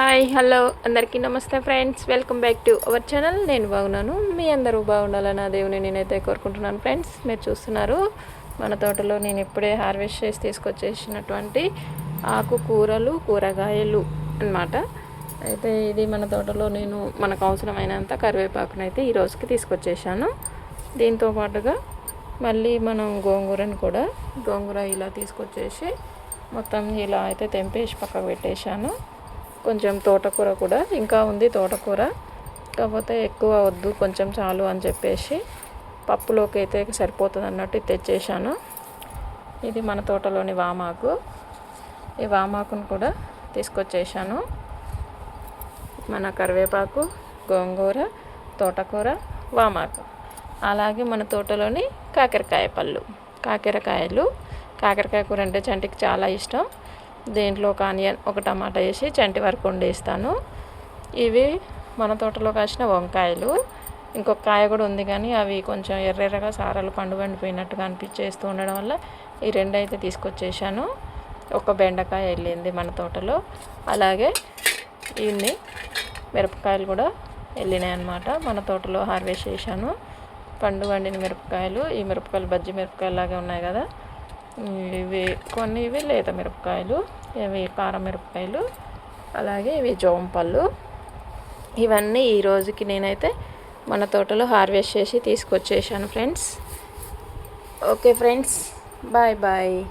Hi hello. అందరికీ నమస్తే friends. Welcome back to our channel. నేను బాగున్నాను. మీ అందరూ బాగుండాలని నా దేవుని నేనైతే కోరుకుంటున్నాను ఫ్రెండ్స్. మీరు చూస్తున్నారు మన తోటలో నేను ఇప్పుడే హార్వెస్ట్ చేసి తీసుకొచ్చేసినటువంటి ఆకుకూరలు కూరగాయలు అన్నమాట. అయితే ఇది మన తోటలో నేను మనకు అవసరమైనంత కరివేపాకునైతే అయితే ఈ రోజుకి తీసుకొచ్చేసాను. దీంతో పాటుగా మళ్ళీ మనం గోంగూరను కూడా గోంగూర ఇలా తీసుకొచ్చేసి మొత్తం ఇలా అయితే తెంపేసి పక్కకు పెట్టేశాను. కొంచెం తోటకూర కూడా. ఇంకా ఉంది తోటకూర. కాకపోతే ఎక్కువ వద్దు కొంచెం చాలు అని చెప్పేసి పప్పులోకి అయితే సరిపోతుంది అన్నట్టు తెచ్చేసాను ఇది మన తోటలోని వామాకు. ఈ వామాకును కూడా తీసుకొచ్చేసాను మన కరివేపాకు గోంగూర తోటకూర వామాకు. అలాగే మన తోటలోని కాకరకాయ పళ్ళు. కాకరకాయలు. కాకరకాయ కూర అంటే చంటికి చాలా ఇష్టం. దీంట్లో ఒక ఆనియన్ ఒక టమాటా వేసి చంటి వరకు వండేస్తాను. ఇవి మన తోటలో కాసిన వంకాయలు. ఇంకొక కాయ కూడా ఉంది కానీ అవి కొంచెం ఎర్రెర్రగా సారాలు పండు పండిపోయినట్టుగా అనిపించేస్తూ ఉండడం వల్ల ఈ రెండు అయితే తీసుకొచ్చేసాను. ఒక బెండకాయ వెళ్ళింది మన తోటలో. అలాగే ఇన్ని మిరపకాయలు కూడా వెళ్ళినాయి అన్నమాట. మన తోటలో హార్వెస్ట్ చేశాను. పండు వండిన మిరపకాయలు ఈ మిరపకాయలు బజ్జి మిరపకాయలు లాగా ఉన్నాయి కదా. ఇవి కొన్ని ఇవి లేత మిరపకాయలు ఇవి కారమిరపకాయలు అలాగే ఇవి జోంపళ్ళు ఇవన్నీ ఈ రోజుకి నేనైతే మన తోటలో హార్వెస్ట్ చేసి తీసుకొచ్చేసాను friends. Okay friends bye bye.